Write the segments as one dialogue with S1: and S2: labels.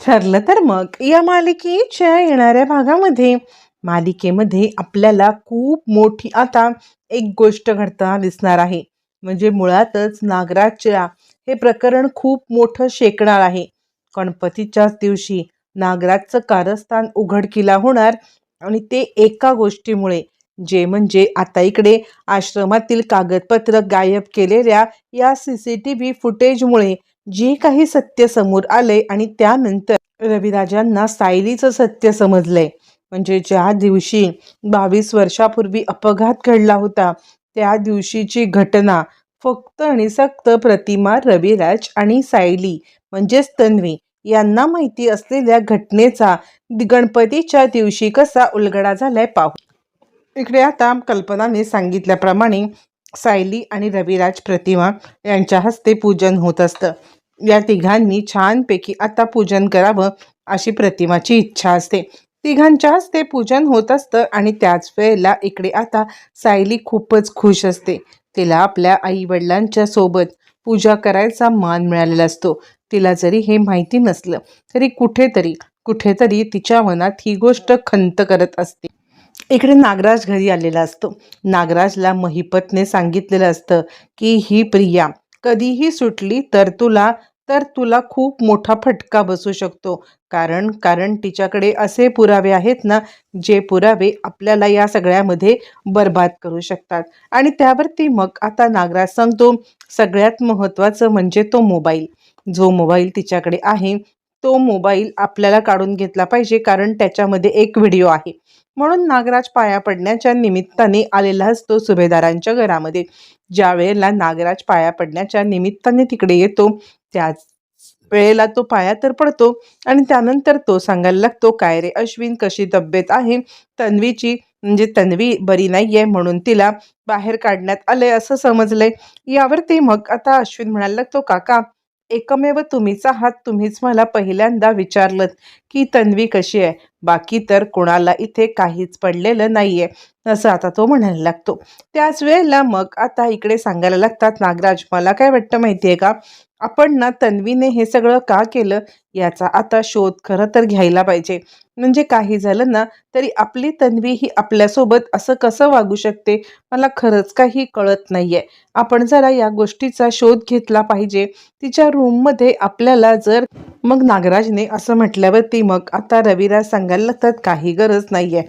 S1: ठरलं तर मग. या मालिकेच्या येणाऱ्या भागामध्ये मालिकेमध्ये आपल्याला खूप मोठी आता एक गोष्ट घडताना दिसणार आहे. म्हणजे मुळातच नागराजच्या हे प्रकरण खूप मोठं शेकणार आहे. गणपतीच्याच दिवशी नागराजचं कारस्थान उघडकीला होणार आणि ते एका गोष्टीमुळे जे म्हणजे आता इकडे आश्रमातील कागदपत्र गायब केलेल्या या सी सी टी व्ही फुटेजमुळे जे काही सत्य समोर आले आणि त्यानंतर रविराजांना सायलीचं सत्य समजलंय. म्हणजे ज्या दिवशी बावीस वर्षापूर्वी अपघात घडला होता त्या दिवशीची घटना फक्त आणि फक्त प्रतिमा रविराज आणि सायली म्हणजेच तन्वी यांना माहिती असलेल्या घटनेचा गणपतीच्या दिवशी कसा उलगडा झालाय पाहू. इकडे आता कल्पनाने सांगितल्याप्रमाणे सायली आणि रविराज प्रतिमा यांच्या हस्ते पूजन होत असतं. या तिघांनी छानपैकी आता पूजन करावं अशी प्रतिमाची इच्छा असते. तिघांच्या हस्ते पूजन होत असतं आणि त्याच वेळेला इकडे आता सायली खूपच खुश असते. तिला आपल्या आई वडिलांच्या सोबत पूजा करायचा मान मिळालेला असतो. तिला जरी हे माहिती नसलं तरी कुठेतरी कुठेतरी तिच्या मनात ही गोष्ट खंत करत असते. इकडे नागराज घरी आलेला असतो. नागराजला महिपतने सांगितलेलं असतं की ही प्रिया कधीही सुटली तर तुला तर तुला खूप मोठा फटका बसू शकतो. कारण कारण तिच्याकडे असे पुरावे आहेत ना जे पुरावे आपल्याला या सगळ्यामध्ये बर्बाद करू शकतात. आणि त्यावरती मग आता नागराज सांगतो सगळ्यात महत्त्वाचं म्हणजे तो मोबाईल. जो मोबाईल तिच्याकडे आहे तो मोबाईल आपल्याला काढून घेतला पाहिजे कारण त्याच्यामध्ये एक व्हिडिओ आहे. म्हणून नागराज पाया पडण्याच्या निमित्ताने आलेला असतो सुभेदारांच्या घरामध्ये. ज्या वेळेला नागराज पाया पडण्याच्या निमित्ताने तिकडे येतो त्याच वेळेला तो पाया तर पडतो आणि त्यानंतर तो सांगायला लागतो काय रे अश्विन कशी तब्येत आहे? तन्वीची म्हणजे तन्वी बरी नाही आहे म्हणून तिला बाहेर काढण्यात आलंय असं समजलंय. यावरती मग आता अश्विन म्हणायला लागतो काका एकमेव तुम्हीचा हात तुम्हीच मला पहिल्यांदा विचारलं की तन्वी कशी आहे? बाकी तर कोणाला इथे काहीच पडलेलं नाहीये. असं आता तो म्हणायला लागतो. त्याच वेळेला मग आता इकडे सांगायला लागतात नागराज मला काय वाटतं माहितीये का? आपण ना तन्वीने हे सगळं का केलं? याचा आता शोध खरं तर घ्यायला पाहिजे. म्हणजे काही झालं ना तरी आपली तन्वी ही आपल्यासोबत असं कसं वागू शकते? मला खरंच काही कळत नाहीये. आपण जरा या गोष्टीचा शोध घेतला पाहिजे. तिच्या रूममध्ये आपल्याला जर मग नागराजने असं म्हटल्यावरती मग आता रविराज सांगायला लागतात काही गरज नाहीये.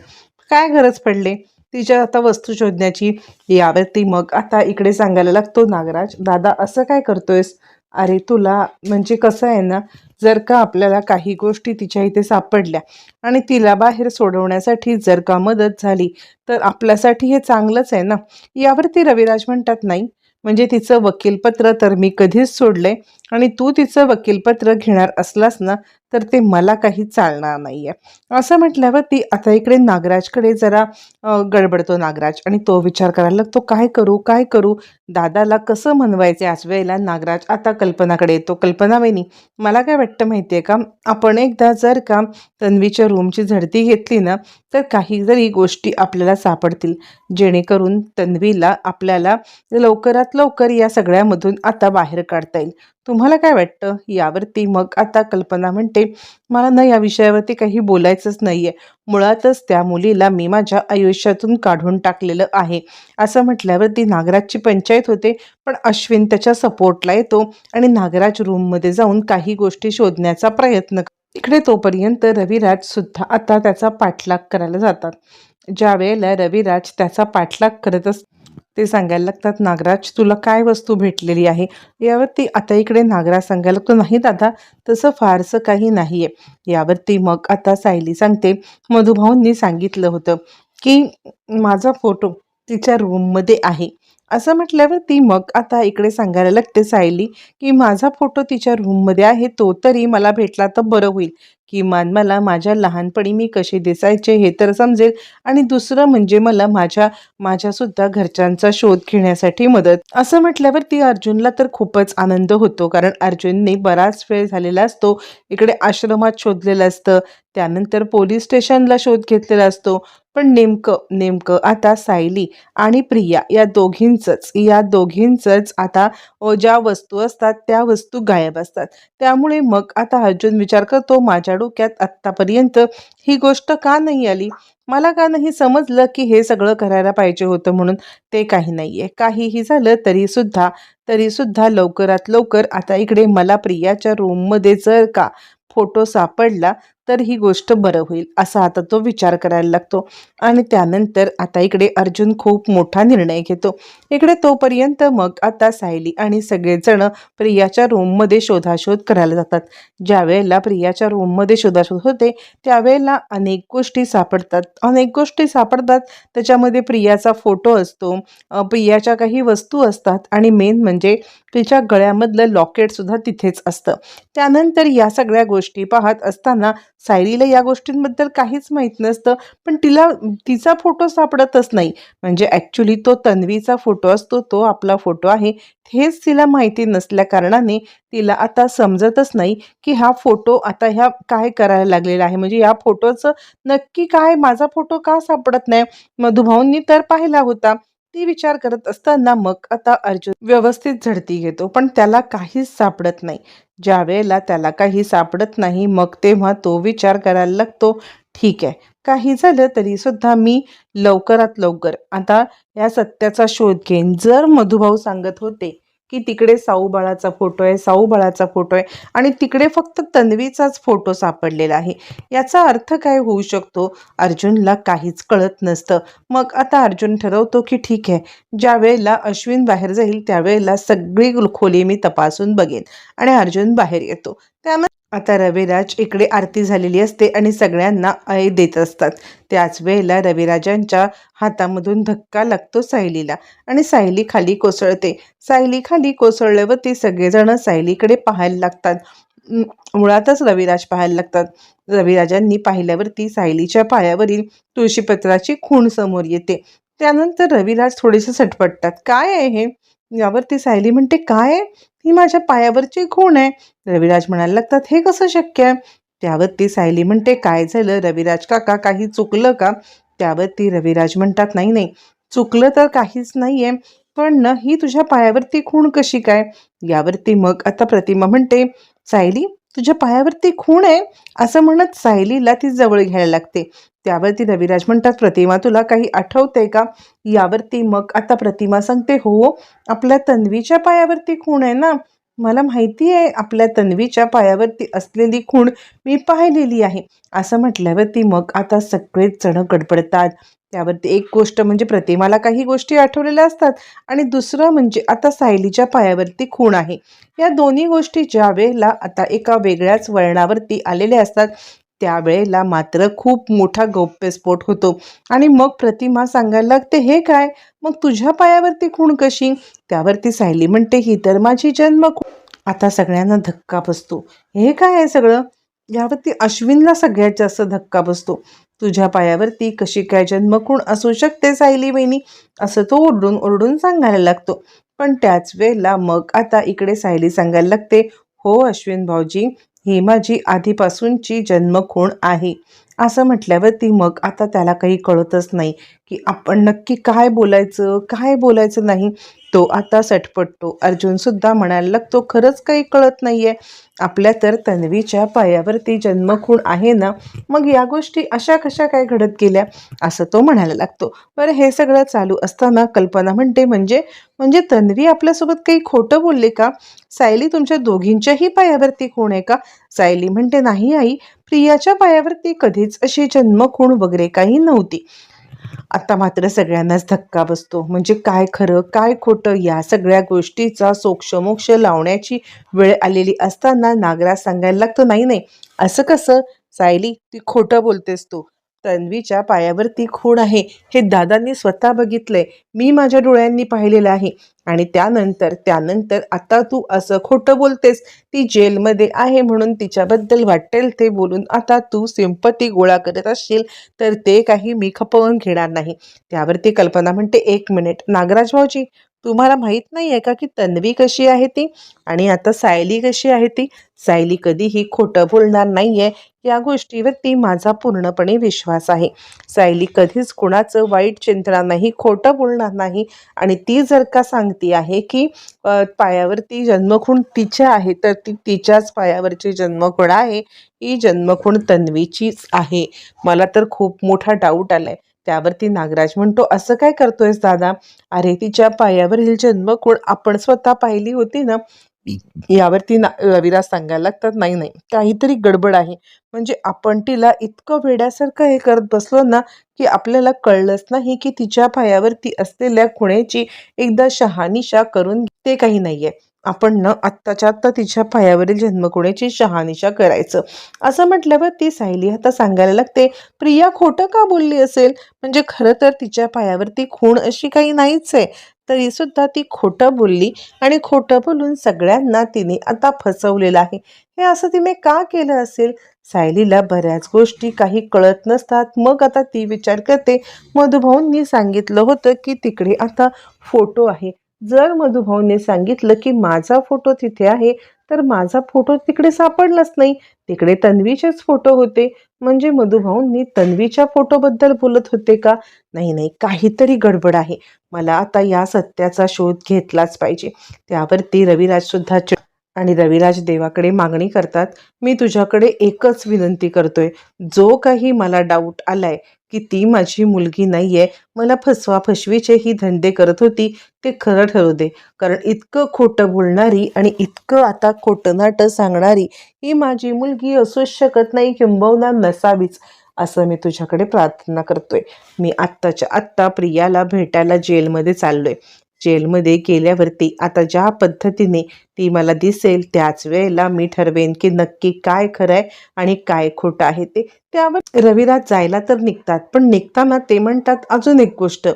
S1: काय गरज पडले? तिच्या आता वस्तू शोधण्याची? यावरती मग आता इकडे सांगायला लागतो नागराज दादा असं काय करतोयस? अरे तुला म्हणजे कसं आहे ना जर का आपल्याला काही गोष्टी तिच्या इथे सापडल्या आणि तिला बाहेर सोडवण्यासाठी जर का मदत झाली तर आपल्यासाठी हे चांगलंच आहे ना? यावरती रविराज म्हणतात नाही म्हणजे तिचं वकीलपत्र तर मी कधीच सोडलंय आणि तू तिचं वकीलपत्र घेणार असलास ना तर ते मला काही चालणार नाही आहे असं म्हटल्यावर ती आता इकडे नागराजकडे जरा गडबडतो नागराज आणि तो विचार करायला लागतो काय करू काय करू? दादाला कसं म्हणवायचं याच वेळेला? नागराज आता कल्पनाकडे येतो कल्पना वहिनी मला काय वाटतं माहिती आहे का? आपण एकदा जर का तन्वीच्या रूमची झडती घेतली ना तर काही जरी गोष्टी आपल्याला सापडतील. जेणेकरून तन्वीला आपल्याला लवकरात लवकर या सगळ्यामधून आता बाहेर काढता येईल. तुम्हाला काय वाटतं? यावरती मग आता कल्पना म्हणते मला ना या विषयावरती काही बोलायचंच नाही आहे मुळातच त्या मुलीला मी माझ्या आयुष्यातून काढून टाकलेलं आहे. असं म्हटल्यावरती नागराजची पंचायत होते पण अश्विन त्याच्या सपोर्टला येतो आणि नागराज रूममध्ये जाऊन काही गोष्टी शोधण्याचा प्रयत्न इकडे तोपर्यंत रविराज सुद्धा आता त्याचा पाठलाग करायला जातात. ज्या वेळेला रविराज त्याचा पाठलाग करत असतो ते सांगायला लागतात नागराज तुला काय वस्तू भेटलेली आहे? यावरती आता इकडे नागराज सांगायला लागतो नाही दादा तसं फारसं काही नाही आहे यावरती मग आता सायली सांगते मधुभाऊंनी सांगितलं होतं की माझा फोटो तिच्या रूममध्ये आहे. असं म्हटल्यावर ती मग आता इकडे सांगायला लागते सायली की माझा फोटो तिच्या रूममध्ये आहे तो तरी मला भेटला तर बरं होईल. किमान मला माझ्या लहानपणी मी कसे दिसायचे हे तर समजेल. आणि दुसरं म्हणजे मला माझ्या माझ्यासुद्धा घरच्यांचा शोध घेण्यासाठी मदत. असं म्हटल्यावर ती अर्जुनला तर खूपच आनंद होतो. कारण अर्जुनने बराच वेळ झालेला असतो. इकडे आश्रमात शोधलेलं असतं. त्यानंतर पोलीस स्टेशनला शोध घेतलेला असतो. पण नेमकं नेमकं आता सायली आणि प्रिया या दोघींचंच या दोघींचंच आता ज्या वस्तू असतात त्या वस्तू गायब असतात. त्यामुळे मग आता अर्जुन विचार करतो माझ्या डोक्यात आत्तापर्यंत ही गोष्ट का नाही आली? मला का नाही समजलं की हे सगळं करायला पाहिजे होतं म्हणून ते काही नाही आहे काहीही झालं तरीसुद्धा तरीसुद्धा लवकरात लवकर आता इकडे मला प्रियाच्या रूममध्ये जर का फोटो सापडला तर ही गोष्ट बरं होईल असा आता तो विचार करायला लागतो. आणि त्यानंतर आता इकडे अर्जुन खूप मोठा निर्णय घेतो. इकडे तोपर्यंत मग आता सायली आणि सगळेजण प्रियाच्या रूममध्ये शोधाशोध करायला जातात. ज्या वेळेला प्रियाच्या रूममध्ये शोधाशोध होते त्यावेळेला अनेक गोष्टी सापडतात. अनेक गोष्टी सापडतात. त्याच्यामध्ये प्रियाचा फोटो असतो प्रियाच्या काही वस्तू असतात आणि मेन म्हणजे तिच्या गळ्यामधलं लॉकेटसुद्धा तिथेच असतं. त्यानंतर या सगळ्या गोष्टी पाहत असताना सायलीला या गोष्टींबद्दल काहीच माहीत नसतं पण तिला तिचा फोटो सापडतच नाही. म्हणजे ॲक्च्युली तो तन्वीचा फोटो असतो तो आपला फोटो आहे. हेच तिला माहिती नसल्या कारणाने तिला आता समजतच नाही की हा फोटो आता ह्या काय करायला लागलेला आहे. म्हणजे या फोटोचं नक्की काय? माझा फोटो का सापडत नाही? मधुभाऊंनी तर पाहिला होता. ती विचार करत असताना मग आता अर्जुन व्यवस्थित झडती घेतो पण त्याला काहीच सापडत नाही. ज्या वेळेला त्याला काही सापडत नाही मग तेव्हा तो विचार करायला लागतो ठीक आहे काही झालं तरी सुद्धा मी लवकरात लवकर आता या सत्याचा शोध घेईन जर मधुभाऊ सांगत होते. की तिकडे साऊबाळाचा फोटो आहे साऊबाळाचा फोटो आहे आणि तिकडे फक्त तन्वीचाच फोटो सापडलेला आहे. याचा अर्थ काय होऊ शकतो? अर्जुनला काहीच कळत नसतं. मग आता अर्जुन ठरवतो की ठीक आहे ज्या वेळेला अश्विन बाहेर जाईल त्यावेळेला सगळी खोली मी तपासून बघेन आणि अर्जुन बाहेर येतो. त्यामुळे आता रविराज इकडे आरती झालेली असते आणि सगळ्यांना अय देत असतात. त्याच वेळेला रविराजांच्या हातामधून धक्का लागतो सायलीला आणि सायली खाली कोसळते. सायली खाली कोसळल्यावरती सगळेजण सायलीकडे पाहायला लागतात. मुळातच रविराज पाहायला लागतात. रविराजांनी पाहिल्यावरती सायलीच्या पायावरील तुळशीपत्राची खूण समोर येते. त्यानंतर रविराज थोडेसे सटपटतात. काय आहे हे? यावरती सायली म्हणते काय आहे? ही माझ्या पायावरची खूण आहे. रविराज म्हणायला लागतात हे कसं शक्य आहे? त्यावरती सायली म्हणते काय झालं? रविराज काका काही चुकलं का? त्यावरती रविराज म्हणतात नाही नाही चुकलं तर काहीच नाही आहे पण ना ही तुझ्या पायावरती खूण कशी काय? यावरती मग आता प्रतिमा म्हणते सायली तुझ्या पायावरती खूण आहे असं म्हणत सायलीला ती जवळ घ्यायला लागते. त्यावरती रविराज म्हणतात प्रतिमा तुला काही आठवतंय का? यावरती मग आता प्रतिमा सांगते हो आपल्या तन्वीच्या पायावरती खूण आहे ना मला माहिती आहे आपल्या तन्वीच्या पायावरती असलेली खूण मी पाहिलेली आहे. असं म्हटल्यावरती मग आता सगळेच जण गडबडतात. त्यावरती एक गोष्ट म्हणजे प्रतिमाला काही गोष्टी आठवलेल्या असतात आणि दुसरं म्हणजे आता सायलीच्या पायावरती खूण आहे. या दोन्ही गोष्टी ज्या वेळेला आता एका वेगळ्याच वळणावरती आलेल्या असतात त्यावेळेला मात्र खूप मोठा गौप्यस्फोट होतो. आणि मग प्रतिमा सांगायला लागते हे काय? मग तुझ्या पायावरती खूण कशी? त्यावरती सायली म्हणते ही तर माझी जन्म आता सगळ्यांना धक्का बसतो. हे काय आहे सगळं? यावरती अश्विनला सगळ्यात जास्त धक्का बसतो. तुझ्या पायावरती कशी काय जन्मकूण असू शकते सायली बहिणी असं तो ओरडून ओरडून सांगायला लागतो. पण त्याच वेळेला मग आता इकडे सायली सांगायला लागते हो अश्विन भाऊजी ही माझी आधीपासूनची जन्मखूण आहे. असं म्हटल्यावरती मग आता त्याला काही कळतच नाही की आपण नक्की काय बोलायचं काय बोलायचं नाही तो आता सटपटतो. अर्जुनसुद्धा म्हणायला लागतो खरंच काही कळत नाही आहे आपल्या तर तन्वीच्या पायावरती जन्मखूण आहे ना? मग या गोष्टी अशा कशा काय घडत गेल्या? असं तो म्हणायला लागतो. बरं हे सगळं चालू असताना कल्पना म्हणते म्हणजे म्हणजे तन्वी आपल्यासोबत काही खोटं बोलले का? सायली तुमच्या दोघींच्याही पायावरती खूण आहे का? सायली म्हणते नाही आई प्रियाच्या पायावरती कधीच अशी जन्मखूण वगैरे काही नव्हती. आता मात्र सगळ्यांनाच धक्का बसतो. म्हणजे काय खरं काय खोटं या सगळ्या गोष्टीचा सोक्षमोक्ष लावण्याची वेळ आलेली असताना नागराज सांगायला लागतो नाही नाही असं कसं? सायली ती खोटं बोलतेस तू. तन्वीच्या पायावरती खूण आहे. हे दादांनी स्वतः बघितलंय. मी माझ्या डोळ्यांनी पाहिलेलं आहे. आणि त्यानंतर त्यानंतर आता तू असं खोटं बोलतेस. ती जेलमध्ये आहे म्हणून तिच्याबद्दल वाटेल ते बोलून आता तू सिंपती गोळा करत असशील तर ते काही मी खपवून घेणार नाही. त्यावरती कल्पना म्हणते एक मिनिट नागराज भाऊजी तुम्हाला माहीत नाही आहे का की तन्वी कशी आहे ती? आणि आता सायली कशी आहे ती? सायली कधीही खोटं बोलणार नाही आहे या गोष्टीवरती माझा पूर्णपणे विश्वास आहे. सायली कधीच कुणाचं वाईट चिंतणार नाही खोटं बोलणार नाही. आणि ती जर का सांगती आहे की पायावरती जन्मखूण तिच्या आहे तर ती तिच्याच पायावरची जन्मखूण आहे. ही जन्मखूण तन्वीचीच आहे. मला तर खूप मोठा डाऊट आला आहे त्यावरती नागराज म्हणतो असं काय करतोयस दादा? अरे तिच्या पायावरील जन्मखूण आपण स्वतः पाहिली होती ना? यावरती ना रविराज सांगायला लागतात नाही नाही काहीतरी गडबड आहे. म्हणजे आपण तिला इतकं वेड्यासारखं हे करत बसलो ना की आपल्याला कळलंच नाही की तिच्या पायावरती असलेल्या खुण्याची एकदा शहानिशा करून ते काही नाहीये. आपण न आत्ताच्या आत्ता तिच्या पायावरील जन्मकुणेची शहानिशा करायचं. असं म्हटल्यावर ती सायली आता सांगायला लागते प्रिया खोटं का बोलली असेल? म्हणजे खरं तर तिच्या पायावरती खूण अशी काही नाहीच आहे. तरी सुद्धा ती खोटं बोलली आणि खोटं बोलून सगळ्यांना तिने आता फसवलेलं आहे. हे असं तिने का केलं असेल? सायलीला बऱ्याच गोष्टी काही कळत नसतात. मग आता ती विचार करते मधुभाऊंनी सांगितलं होतं की तिकडे आता फोटो आहे. जर मधुभावने सांगितलं की माझा फोटो तिथे आहे तर माझा फोटो तिकडे सापडलाच नाही. तिकडे तन्वीचेच फोटो होते. म्हणजे मधुभाऊंनी तन्वीच्या फोटोबद्दल बोलत होते का? नाही नाही काहीतरी गडबड आहे. मला आता या सत्याचा शोध घेतलाच पाहिजे. त्यावरती रविराज सुद्धा आणि रविराज देवाकडे मागणी करतात. मी तुझ्याकडे एकच विनंती करतोय. जो काही मला डाऊट आलाय की ती माझी मुलगी नाही आहे मला फसवा फसवीचे ही धंदे करत होती ते खरं ठरू दे. कारण इतकं खोटं बोलणारी आणि इतकं आता खोटं नाटं सांगणारी ही माझी मुलगी असूच शकत नाही किंबवना नसावीच असं मी तुझ्याकडे प्रार्थना करतोय. मी आत्ताच्या आत्ता प्रियाला भेटायला जेलमध्ये चाललोय. जेलमध्ये गेल्यावरती आता ज्या पद्धतीने ती मला दिसेल त्याच वेळेला मी ठरवेन की नक्की काय खरं आहे आणि काय खोटं आहे ते. त्यावर रविराज जायला तर निघतात पण निघताना ते म्हणतात अजून एक गोष्ट.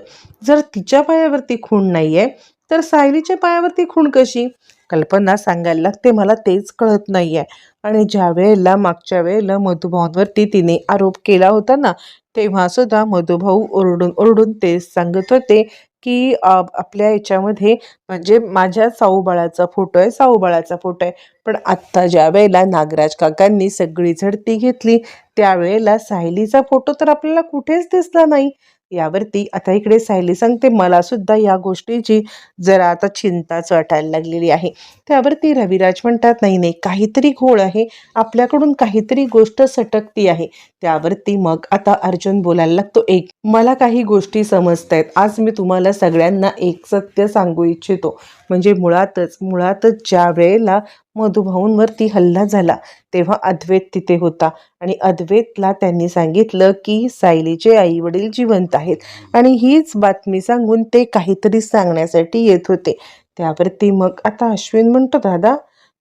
S1: जर तिच्या पायावरती खूण नाही आहे तर सायलीच्या पायावरती खूण कशी? कल्पना सांगायला लागते मला तेच कळत नाही आहे आणि ज्या वेळेला मागच्या वेळेला मधुभाऊंवरती तिने आरोप केला होता ना तेव्हा सुद्धा मधुभाऊ ओरडून ओरडून तेच सांगत होते की आपल्या याच्यामध्ये म्हणजे माझ्या साऊबाळाचा फोटो आहे साऊबाळाचा फोटो आहे. पण आत्ता ज्या वेळेला नागराज काकांनी सगळी झडती घेतली त्यावेळेला सायलीचा फोटो तर आपल्याला कुठेच दिसला नाही. यावरती आता इकडे सायली सांगते मला सुद्धा या गोष्टीची जरा आता चिंताच वाटायला लागलेली आहे. त्यावरती रविराज म्हणतात नाही नाही काहीतरी घोळ आहे आपल्याकडून काहीतरी गोष्ट सटकती आहे. त्यावरती मग आता अर्जुन बोलायला लागतो एक मला काही गोष्टी समजत आहेत आज मी तुम्हाला सगळ्यांना एक सत्य सांगू इच्छितो. म्हणजे मुळातच मुळातच ज्या वेळेला मधुभाऊंवरती हल्ला झाला. तेव्हा अद्वैत तिथे होता आणि अद्वैतला त्यांनी सांगितलं की सायलीचे आई वडील जिवंत आहेत आणि हीच बातमी सांगून ते काहीतरी सांगण्यासाठी येत होते. त्यावरती मग आता अश्विन म्हणतो दादा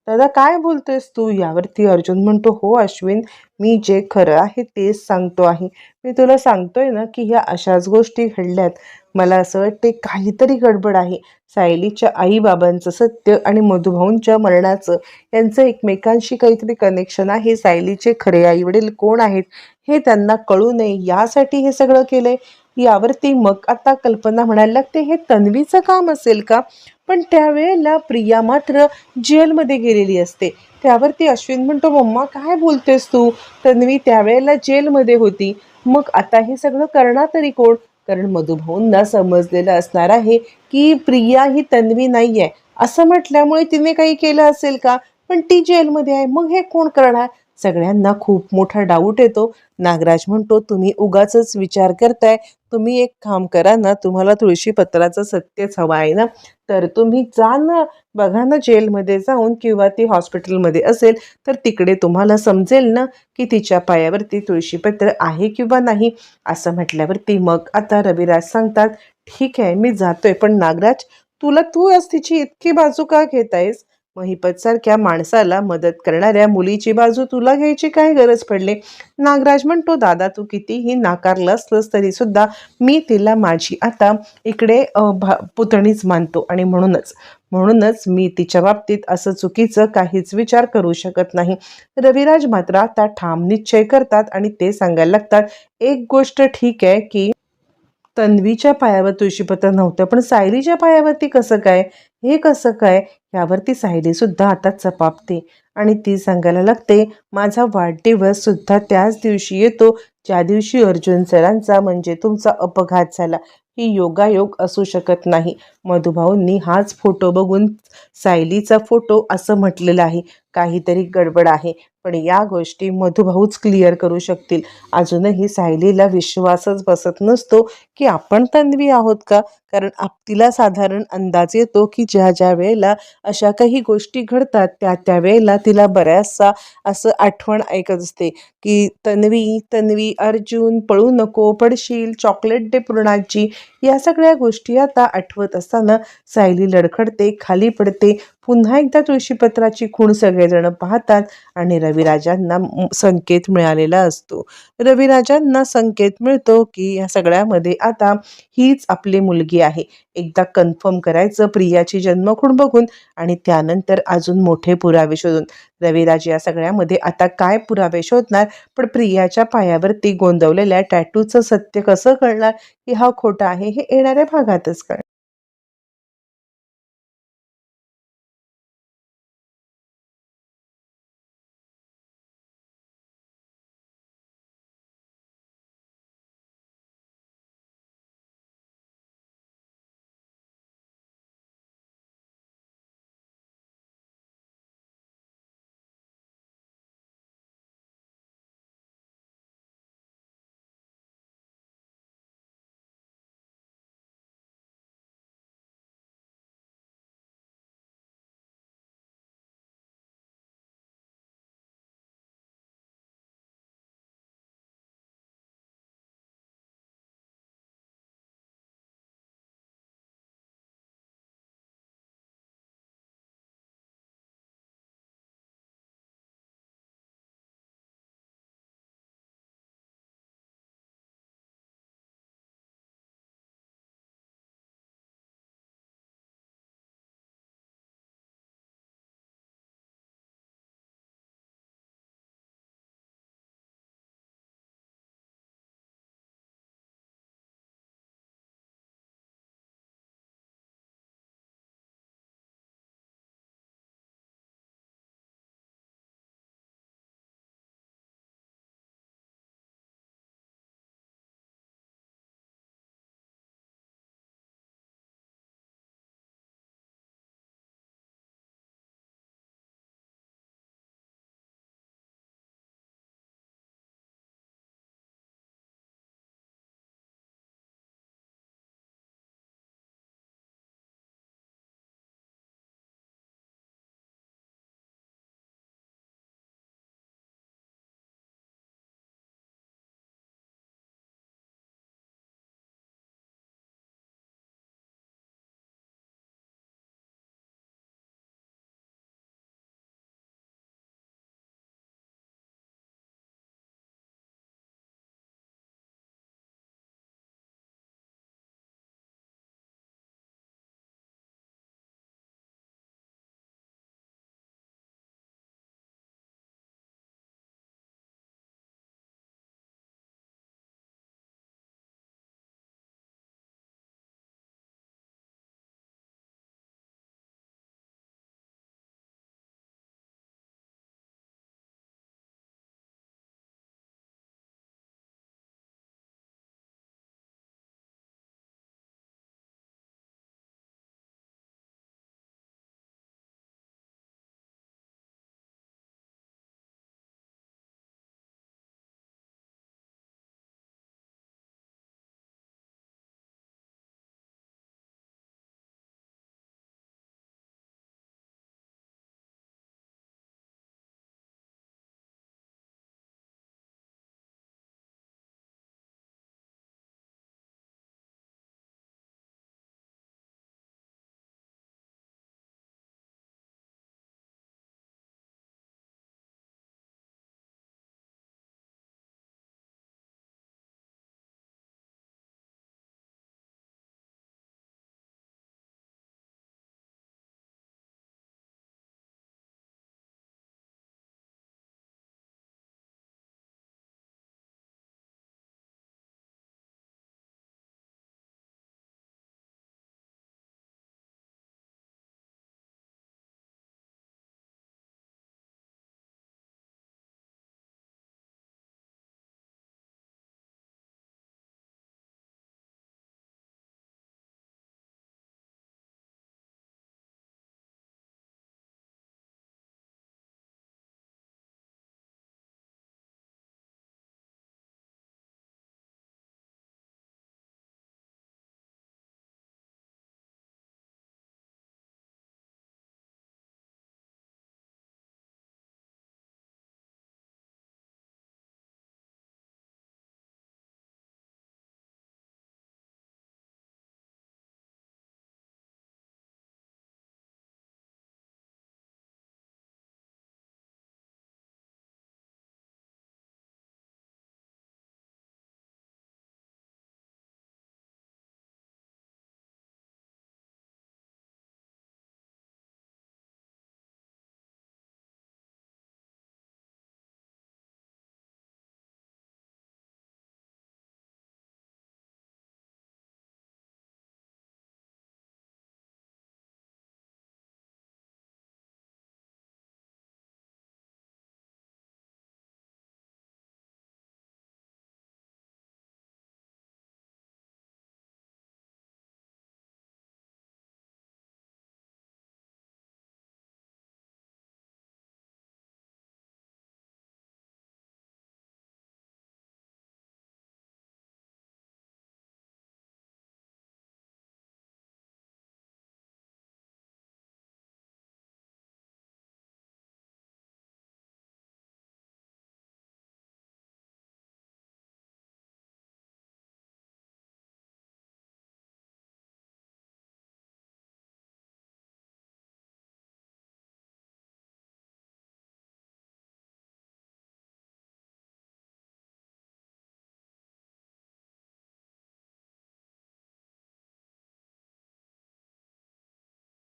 S1: दादा काय बोलतोयस तू? यावरती अर्जुन म्हणतो हो अश्विन मी जे खरं आहे तेच सांगतो आहे. मी तुला सांगतोय ना की ह्या अशाच गोष्टी घडल्यात. मला असं वाटते काहीतरी गडबड आहे. सायलीच्या आईबाबांचं सत्य आणि मधुभाऊंच्या मरणाचं यांचं एकमेकांशी काहीतरी कनेक्शन आहे. सायलीचे खरे आईवडील कोण आहेत हे त्यांना कळू नये. यासाठी हे सगळं केलंय. यावरती मग आता कल्पना म्हणायला लागते हे तन्वीचं काम असेल का? पण त्यावेळेला प्रिया मात्र जेलमध्ये गेलेली असते. त्यावरती अश्विन म्हणतो मम्मा काय बोलतेस तू? तन्वी त्यावेळेला जेलमध्ये होती. मग आता हे सगळं करणार तरी कोण? कारण मधुभाऊंना समजलेलं असणार आहे की प्रिया ही तन्वी नाही आहे असं म्हटल्यामुळे तिने काही केलं असेल का? पण ती जेलमध्ये आहे. मग हे कोण करणार? सगळ्यांना खूप मोठा डाऊट येतो. नागराज म्हणतो तुम्ही उगाच विचार करताय. तुम्ही एक काम करा ना तुम्हाला तुळशीपत्राचं सत्यच हवं आहे ना तर तुम्ही जा ना बघा ना जेलमध्ये जाऊन किंवा ती हॉस्पिटलमध्ये असेल तर तिकडे तुम्हाला समजेल ना की तिच्या पायावरती तुळशीपत्र आहे किंवा नाही. असं म्हटल्यावरती मग आता रविराज सांगतात ठीक आहे मी जातोय पण नागराज तुला तू आज तिची इतकी बाजू का घेत आहेस महिपतसारख्या माणसाला मदत करणाऱ्या मुलीची बाजू तुला घ्यायची काय गरज पडली? नागराज म्हणतो दादा तू कितीही नाकारलं असलंस तरी सुद्धा मी तिला माझी आता इकडे भा पुतणीच मानतो. आणि म्हणूनच म्हणूनच मी तिच्या बाबतीत असं चुकीचं काहीच विचार करू शकत नाही. रविराज मात्र आता ठाम निश्चय करतात आणि ते सांगायला लागतात एक गोष्ट ठीक आहे की तन्वीच्या पायावर तुळशीपत्र नव्हतं पण सायलीच्या पायावरती कसं काय हे कसं काय यावरती सायली सुद्धा आता चपापते. आणि ती सांगायला लागते माझा वाढदिवस सुद्धा त्याच दिवशी येतो ज्या दिवशी अर्जुन सरांचा म्हणजे तुमचा अपघात झाला. ही योगायोग असू शकत नाही. मधुभाऊंनी हाच फोटो बघून सायलीचा फोटो असं म्हटलेलं आहे. काहीतरी गडबड आहे. पण या गोष्टी मधुभाऊच क्लिअर करू शकतील. अजूनही सायलीला विश्वासच बसत नसतो की आपण तन्वी आहोत का? कारण आप तिला साधारण अंदाज येतो की ज्या ज्या वेळेला अशा काही गोष्टी घडतात त्या त्या वेळेला तिला बऱ्याचसा असं आठवण ऐकत असते की तन्वी तन्वी अर्जुन पळू नको पडशील चॉकलेट डे पूर्णाची या सगळ्या गोष्टी आता आठवत असताना सायली लडखडते खाली पडते पुन्हा एकदा तुळशीपत्राची खूण सगळेजण पाहतात आणि रविराजांना संकेत मिळालेला असतो. रविराजांना संकेत मिळतो की या सगळ्यामध्ये आता हीच आपली मुलगी आहे. एकदा कन्फर्म करायचं प्रियाची जन्मखूण बघून आणि त्यानंतर अजून मोठे पुरावे शोधून. रविराज या सगळ्यामध्ये आता काय पुरावे शोधणार? पण प्रियाच्या पायावरती गोंदवलेल्या टॅटूचं सत्य कसं कळणार? की हा खोटा आहे हे येणाऱ्या भागातच कळणार.